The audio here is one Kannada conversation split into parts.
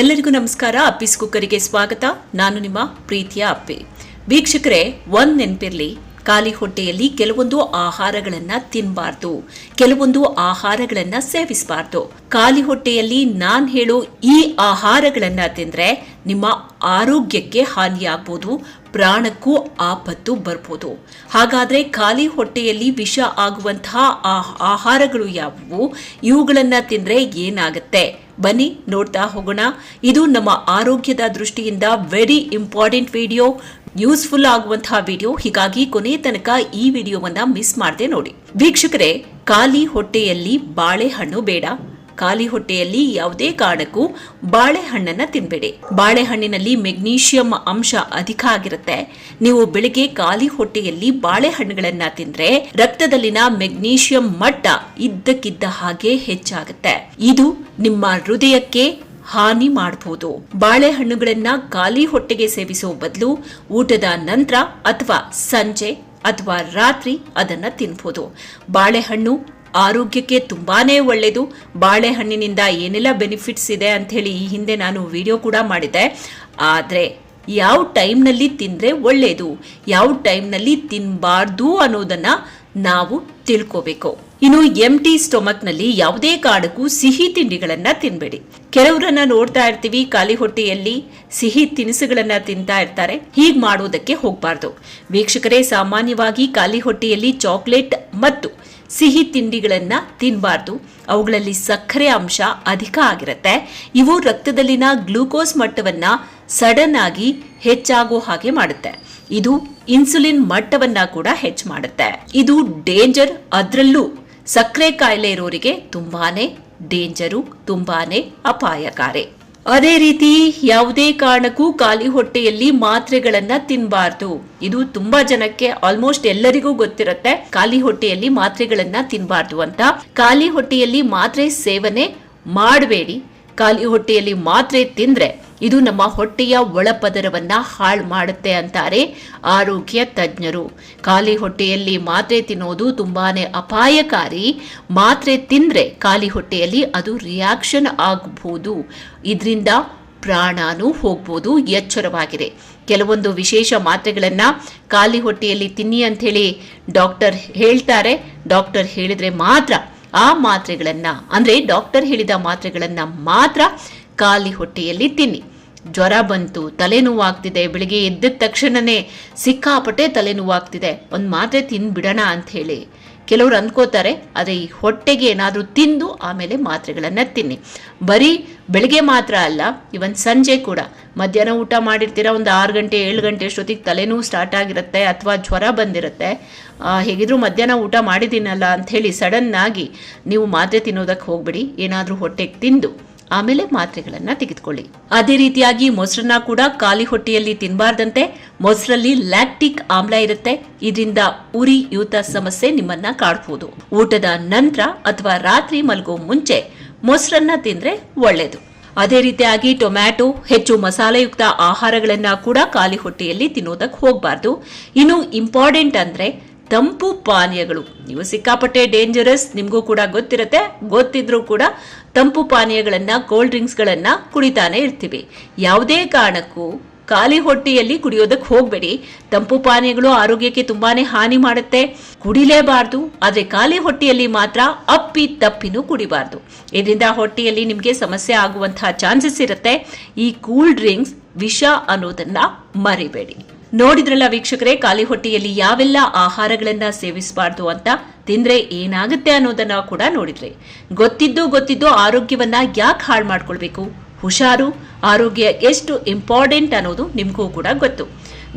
ಎಲ್ಲರಿಗೂ ನಮಸ್ಕಾರ. ಅಪ್ಪಿಸ್ ಕುಕ್ಕರಿಗೆ ಸ್ವಾಗತ. ನಾನು ನಿಮ್ಮ ಪ್ರೀತಿಯ ಅಪ್ಪಿ. ವೀಕ್ಷಕರೇ ಒಂದ್ ನೆನಪಿರ್ಲಿ. ಖಾಲಿ ಹೊಟ್ಟೆಯಲ್ಲಿ ಕೆಲವೊಂದು ಆಹಾರಗಳನ್ನ ತಿನ್ನಬಾರ್ದು ಕೆಲವೊಂದು ಆಹಾರಗಳನ್ನ ಸೇವಿಸಬಾರ್ದು. ಖಾಲಿ ಹೊಟ್ಟೆಯಲ್ಲಿ ನಾನ್ ಹೇಳೋ ಈ ಆಹಾರಗಳನ್ನ ತಿಂದ್ರೆ ನಿಮ್ಮ ಆರೋಗ್ಯಕ್ಕೆ ಹಾನಿಯಾಗ್ಬೋದು, ಪ್ರಾಣಕ್ಕೂ ಆಪತ್ತು ಬರ್ಬೋದು. ಹಾಗಾದ್ರೆ ಖಾಲಿ ಹೊಟ್ಟೆಯಲ್ಲಿ ವಿಷ ಆಗುವಂತಹ ಆಹಾರಗಳು ಯಾವುವು? ಇವುಗಳನ್ನು ತಿಂದ್ರೆ ಏನಾಗುತ್ತೆ? ಬನ್ನಿ ನೋಡ್ತಾ ಹೋಗೋಣ. ಇದು ನಮ್ಮ ಆರೋಗ್ಯದ ದೃಷ್ಟಿಯಿಂದ ವೆರಿ ಇಂಪಾರ್ಟೆಂಟ್ ವಿಡಿಯೋ ಯೂಸ್ಫುಲ್ ಆಗುವಂತಹ ವಿಡಿಯೋ ಹೀಗಾಗಿ ಕೊನೆ ತನಕ ಈ ವಿಡಿಯೋವನ್ನ ಮಿಸ್ ಮಾಡದೆ ನೋಡಿ. ವೀಕ್ಷಕರೇ, ಖಾಲಿ ಹೊಟ್ಟೆಯಲ್ಲಿ ಬಾಳೆಹಣ್ಣು ಬೇಡ. ಖಾಲಿ ಹೊಟ್ಟೆಯಲ್ಲಿ ಯಾವುದೇ ಕಾರಣಕ್ಕೂ ಬಾಳೆಹಣ್ಣನ್ನ ತಿನ್ಬೇಡಿ. ಬಾಳೆಹಣ್ಣಿನಲ್ಲಿ ಮೆಗ್ನೀಷಿಯಂ ಅಂಶ ಅಧಿಕ ಆಗಿರುತ್ತೆ. ನೀವು ಬೆಳಿಗ್ಗೆ ಖಾಲಿ ಹೊಟ್ಟೆಯಲ್ಲಿ ಬಾಳೆಹಣ್ಣುಗಳನ್ನ ತಿಂದ್ರೆ ರಕ್ತದಲ್ಲಿನ ಮೆಗ್ನೀಷಿಯಂ ಮಟ್ಟ ಇದ್ದಕ್ಕಿದ್ದ ಹಾಗೆ ಹೆಚ್ಚಾಗುತ್ತೆ. ಇದು ನಿಮ್ಮ ಹೃದಯಕ್ಕೆ ಹಾನಿ ಮಾಡಬಹುದು ಬಾಳೆಹಣ್ಣುಗಳನ್ನ ಖಾಲಿ ಹೊಟ್ಟೆಗೆ ಸೇವಿಸುವ ಬದಲು ಊಟದ ನಂತರ ಅಥವಾ ಸಂಜೆ ಅಥವಾ ರಾತ್ರಿ ಅದನ್ನ ತಿನ್ಬಹುದು ಬಾಳೆಹಣ್ಣು ಆರೋಗ್ಯಕ್ಕೆ ತುಂಬಾನೇ ಒಳ್ಳೆಯದು ಬಾಳೆಹಣ್ಣಿನಿಂದ ಏನೆಲ್ಲ ಬೆನಿಫಿಟ್ಸ್ ಇದೆ ಅಂತ ಹೇಳಿ ಈ ಹಿಂದೆ ನಾನು ವಿಡಿಯೋ ಕೂಡ ಮಾಡಿದ್ದೆ. ಆದರೆ ಯಾವ ಟೈಮ್ನಲ್ಲಿ ತಿಂದರೆ ಒಳ್ಳೆಯದು ಯಾವ ಟೈಮ್ನಲ್ಲಿ ತಿನ್ನಬಾರ್ದು ಅನ್ನೋದನ್ನು ನಾವು ತಿಳ್ಕೋಬೇಕು. ಇನ್ನು ಎಂಟಿ ಸ್ಟೊಮಕ್ನಲ್ಲಿ ಯಾವುದೇ ಕಾರಣಕ್ಕೂ ಸಿಹಿ ತಿಂಡಿಗಳನ್ನ ತಿನ್ಬೇಡಿ. ಕೆಲವರನ್ನ ನೋಡ್ತಾ ಇರ್ತೀವಿ, ಖಾಲಿ ಹೊಟ್ಟೆಯಲ್ಲಿ ಸಿಹಿ ತಿನಿಸುಗಳನ್ನ ತಿಂತಾ ಇರ್ತಾರೆ. ಹೀಗೆ ಮಾಡೋದಕ್ಕೆ ಹೋಗಬಾರ್ದು. ವೀಕ್ಷಕರೇ, ಸಾಮಾನ್ಯವಾಗಿ ಖಾಲಿ ಹೊಟ್ಟೆಯಲ್ಲಿ ಚಾಕ್ಲೇಟ್ ಮತ್ತು ಸಿಹಿ ತಿಂಡಿಗಳನ್ನ ತಿನ್ನಬಾರ್ದು ಅವುಗಳಲ್ಲಿ ಸಕ್ಕರೆ ಅಂಶ ಅಧಿಕ ಆಗಿರುತ್ತೆ. ಇವು ರಕ್ತದಲ್ಲಿನ ಗ್ಲೂಕೋಸ್ ಮಟ್ಟವನ್ನ ಸಡನ್ ಆಗಿ ಹೆಚ್ಚಾಗೋ ಹಾಗೆ ಮಾಡುತ್ತೆ. ಇದು ಇನ್ಸುಲಿನ್ ಮಟ್ಟವನ್ನ ಕೂಡ ಹೆಚ್ಚು ಮಾಡುತ್ತೆ. ಇದು ಡೇಂಜರ್ ಅದರಲ್ಲೂ ಸಕ್ಕರೆ ಕಾಯಿಲೆ ಇರೋರಿಗೆ ತುಂಬಾನೇ ಡೇಂಜರು, ತುಂಬಾನೇ ಅಪಾಯಕಾರಿ. ಅದೇ ರೀತಿ ಯಾವುದೇ ಕಾರಣಕ್ಕೂ ಖಾಲಿ ಹೊಟ್ಟೆಯಲ್ಲಿ ಮಾತ್ರೆಗಳನ್ನ ತಿನ್ನಬಾರ್ದು ಇದು ತುಂಬಾ ಜನಕ್ಕೆ ಆಲ್ಮೋಸ್ಟ್ ಎಲ್ಲರಿಗೂ ಗೊತ್ತಿರುತ್ತೆ. ಖಾಲಿ ಹೊಟ್ಟೆಯಲ್ಲಿ ಮಾತ್ರೆಗಳನ್ನ ತಿನ್ನಬಾರ್ದು ಅಂತ. ಖಾಲಿ ಹೊಟ್ಟೆಯಲ್ಲಿ ಮಾತ್ರೆ ಸೇವನೆ ಮಾಡಬೇಡಿ. ಖಾಲಿ ಹೊಟ್ಟೆಯಲ್ಲಿ ಮಾತ್ರೆ ತಿಂದ್ರೆ ಇದು ನಮ್ಮ ಹೊಟ್ಟೆಯ ಒಳಪದರವನ್ನ ಹಾಳು ಮಾಡುತ್ತೆ ಅಂತಾರೆ ಆರೋಗ್ಯ ತಜ್ಞರು. ಖಾಲಿ ಹೊಟ್ಟೆಯಲ್ಲಿ ಮಾತ್ರೆ ತಿನ್ನೋದು ತುಂಬಾನೇ ಅಪಾಯಕಾರಿ. ಮಾತ್ರೆ ತಿಂದ್ರೆ ಖಾಲಿ ಹೊಟ್ಟೆಯಲ್ಲಿ ಅದು ರಿಯಾಕ್ಷನ್ ಆಗಬಹುದು ಇದರಿಂದ ಪ್ರಾಣಾನು ಹೋಗ್ಬೋದು, ಎಚ್ಚರವಾಗಿದೆ. ಕೆಲವೊಂದು ವಿಶೇಷ ಮಾತ್ರೆಗಳನ್ನ ಖಾಲಿ ಹೊಟ್ಟೆಯಲ್ಲಿ ತಿನ್ನಿ ಅಂತ ಹೇಳಿ ಡಾಕ್ಟರ್ ಹೇಳ್ತಾರೆ. ಡಾಕ್ಟರ್ ಹೇಳಿದ್ರೆ ಮಾತ್ರ ಆ ಮಾತ್ರೆಗಳನ್ನು, ಅಂದ್ರೆ ಡಾಕ್ಟರ್ ಹೇಳಿದ ಮಾತ್ರೆಗಳನ್ನು ಮಾತ್ರ ಖಾಲಿ ಹೊಟ್ಟೆಯಲ್ಲಿ ತಿನ್ನಿ. ಜ್ವರ ಬಂತು, ತಲೆನೋವಾಗ್ತಿದೆ, ಬೆಳಿಗ್ಗೆ ಎದ್ದ ತಕ್ಷಣನೇ ಸಿಕ್ಕಾಪಟ್ಟೆ ತಲೆನೋವಾಗ್ತಿದೆ. ಒಂದು ಮಾತ್ರೆ ತಿನ್ಬಿಡೋಣ ಅಂತ ಹೇಳಿ. ಕೆಲವರು ಅಂದ್ಕೋತಾರೆ ಆದರೆ ಈ ಹೊಟ್ಟೆಗೆ ಏನಾದರೂ ತಿಂದು ಆಮೇಲೆ ಮಾತ್ರೆಗಳನ್ನು ತಿನ್ನಿ. ಬರೀ ಬೆಳಿಗ್ಗೆ ಮಾತ್ರ ಅಲ್ಲ, ಇವನ್ ಸಂಜೆ ಕೂಡ. ಮಧ್ಯಾಹ್ನ ಊಟ ಮಾಡಿರ್ತೀರ, ಒಂದು ಆರು ಗಂಟೆ, ಏಳು ಗಂಟೆ ಅಷ್ಟೊತ್ತಿಗೆ ತಲೆನೋವು ಸ್ಟಾರ್ಟ್ ಆಗಿರುತ್ತೆ ಅಥವಾ ಜ್ವರ ಬಂದಿರುತ್ತೆ. ಹೇಗಿದ್ರು ಮಧ್ಯಾಹ್ನ ಊಟ ಮಾಡಿದ್ದೀನಲ್ಲ ಸಡನ್ ಆಗಿ ನೀವು ಮಾತ್ರೆ ತಿನ್ನೋದಕ್ಕೆ ಹೋಗ್ಬಿಡಿ, ಏನಾದರೂ ಹೊಟ್ಟೆಗೆ ತಿಂದು. ಆಮೇಲೆ ಮಾತ್ರೆಗಳನ್ನ ತೆಗೆದುಕೊಳ್ಳಿ. ಅದೇ ರೀತಿಯಾಗಿ ಮೊಸರನ್ನ ಕೂಡ ಖಾಲಿ ಹೊಟ್ಟೆಯಲ್ಲಿ ತಿನ್ನಬಾರ್ದಂತೆ ಮೊಸರಲ್ಲಿ ಲ್ಯಾಕ್ಟಿಕ್ ಆಮ್ಲ ಇರುತ್ತೆ. ಇದರಿಂದ ಉರಿಯೂತ ಸಮಸ್ಯೆ ನಿಮ್ಮನ್ನ ಕಾಡಬಹುದು ಊಟದ ನಂತರ ಅಥವಾ ರಾತ್ರಿ ಮಲಗೋ ಮುಂಚೆ ಮೊಸರನ್ನ ತಿಂದ್ರೆ ಒಳ್ಳೇದು. ಅದೇ ರೀತಿಯಾಗಿ ಟೊಮ್ಯಾಟೊ, ಹೆಚ್ಚು ಮಸಾಲೆಯುಕ್ತ ಆಹಾರಗಳನ್ನ ಕೂಡ ಖಾಲಿ ಹೊಟ್ಟೆಯಲ್ಲಿ ತಿನ್ನೋದಕ್ಕೆ ಹೋಗಬಾರ್ದು. ಇನ್ನು ಇಂಪಾರ್ಟೆಂಟ್ ಅಂದ್ರೆ ತಂಪು ಪಾನೀಯಗಳು. ನೀವು ಸಿಕ್ಕಾಪಟ್ಟೆ ಡೇಂಜರಸ್ ನಿಮಗೂ ಕೂಡ ಗೊತ್ತಿರುತ್ತೆ. ಗೊತ್ತಿದ್ರೂ ಕೂಡ ತಂಪು ಪಾನೀಯಗಳನ್ನ ಕೋಲ್ಡ್ ಡ್ರಿಂಕ್ಸ್ಗಳನ್ನ ಕುಡಿತಾನೆ ಇರ್ತೀವಿ. ಯಾವುದೇ ಕಾರಣಕ್ಕೂ ಖಾಲಿ ಹೊಟ್ಟೆಯಲ್ಲಿ ಕುಡಿಯೋದಕ್ಕೆ ಹೋಗಬೇಡಿ. ತಂಪು ಪಾನೀಯಗಳು ಆರೋಗ್ಯಕ್ಕೆ ತುಂಬಾನೇ ಹಾನಿ ಮಾಡುತ್ತೆ. ಕುಡಿಲೇಬಾರ್ದು, ಆದ್ರೆ ಖಾಲಿ ಹೊಟ್ಟೆಯಲ್ಲಿ ಮಾತ್ರ ಅಪ್ಪಿ ತಪ್ಪಿನೂ ಕುಡಿಬಾರ್ದು. ಇದರಿಂದ ಹೊಟ್ಟೆಯಲ್ಲಿ ನಿಮಗೆ ಸಮಸ್ಯೆ ಆಗುವಂತಹ ಚಾನ್ಸಸ್ ಇರುತ್ತೆ. ಈ ಕೂಲ್ ಡ್ರಿಂಕ್ಸ್ ವಿಷ ಅನ್ನೋದನ್ನ ಮರಿಬೇಡಿ. ನೋಡಿದ್ರಲ್ಲ ವೀಕ್ಷಕರೇ ಖಾಲಿ ಹೊಟ್ಟೆಯಲ್ಲಿ ಯಾವೆಲ್ಲ ಆಹಾರಗಳನ್ನ ಸೇವಿಸಬಾರ್ದು ಅಂತ? ತಿಂದ್ರೆ ಏನಾಗುತ್ತೆ ಅನ್ನೋದನ್ನ ಕೂಡ ನೋಡಿದ್ರಿ. ಗೊತ್ತಿದ್ದು ಗೊತ್ತಿದ್ದು ಆರೋಗ್ಯವನ್ನ ಯಾಕೆ ಹಾಳು ಮಾಡ್ಕೊಳ್ಬೇಕು? ಹುಷಾರು, ಆರೋಗ್ಯ ಎಷ್ಟು ಇಂಪಾರ್ಟೆಂಟ್ ಅನ್ನೋದು ನಿಮಗೂ ಕೂಡ ಗೊತ್ತು.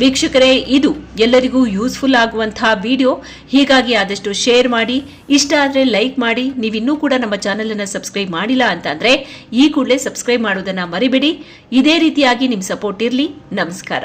ವೀಕ್ಷಕರೇ, ಇದು ಎಲ್ಲರಿಗೂ ಯೂಸ್ಫುಲ್ ಆಗುವಂತಹ ವಿಡಿಯೋ ಹೀಗಾಗಿ ಆದಷ್ಟು ಶೇರ್ ಮಾಡಿ. ಇಷ್ಟ ಆದರೆ ಲೈಕ್ ಮಾಡಿ. ನೀವಿನ್ನೂ ಕೂಡ ನಮ್ಮ ಚಾನೆಲ್ ಅನ್ನು ಸಬ್ಸ್ಕ್ರೈಬ್ ಮಾಡಿಲ್ಲ ಅಂತಂದ್ರೆ ಈ ಕೂಡಲೇ ಸಬ್ಸ್ಕ್ರೈಬ್ ಮಾಡೋದನ್ನ ಮರಿಬೇಡಿ. ಇದೇ ರೀತಿಯಾಗಿ ನಿಮ್ಮ ಸಪೋರ್ಟ್ ಇರಲಿ. ನಮಸ್ಕಾರ.